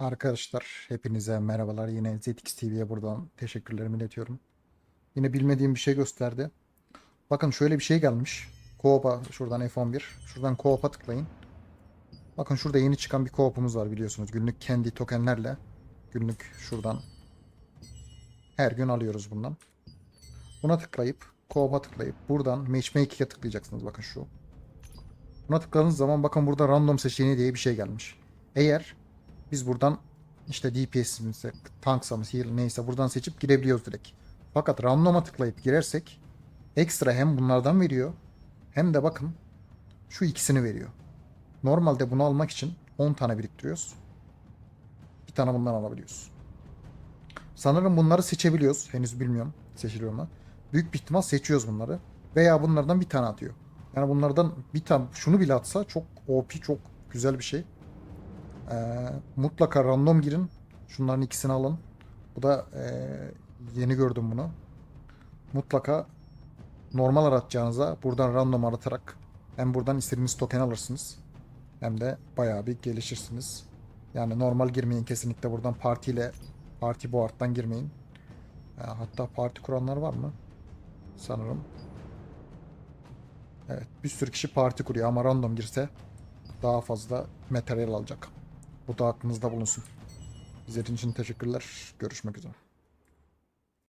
Arkadaşlar hepinize merhabalar. Yine ZX TV'ye buradan teşekkürlerimi iletiyorum. Yine bilmediğim bir şey gösterdi. Bakın şöyle bir şey gelmiş. Co-op'a şuradan F11. Şuradan Co-op'a tıklayın. Bakın şurada yeni çıkan bir co-op'umuz var biliyorsunuz. Günlük kendi tokenlerle günlük şuradan her gün alıyoruz bundan. Buna tıklayıp co-op'a tıklayıp buradan Matchmaking'e tıklayacaksınız bakın şu. Buna tıkladığınız zaman bakın burada random seçeneği diye bir şey gelmiş. Eğer biz buradan işte DPS'imize, tanksamız, heal neyse buradan seçip girebiliyoruz direkt. Fakat random'a tıklayıp girersek ekstra hem bunlardan veriyor hem de bakın şu ikisini veriyor. Normalde bunu almak için 10 tane biriktiriyoruz. Bir tane bundan alabiliyoruz. Sanırım bunları seçebiliyoruz. Henüz bilmiyorum seçiliyor mu. Büyük bir ihtimal seçiyoruz bunları. Veya bunlardan bir tane atıyor. Yani bunlardan bir tane şunu bile atsa çok OP çok güzel bir şey. Ee, mutlaka random girin. Şunların ikisini alın. Bu da ee, yeni gördüm bunu. Mutlaka normal aratacağınıza buradan random aratarak hem buradan istediğiniz token alırsınız. Hem de bayağı bir gelişirsiniz. Yani normal girmeyin kesinlikle buradan partiyle parti board'dan girmeyin. Ee, hatta parti kuranlar var mı? Sanırım. Evet bir sürü kişi parti kuruyor ama random girse daha fazla materyal alacak. Bu da aklınızda bulunsun. İzlediğiniz için teşekkürler. Görüşmek üzere.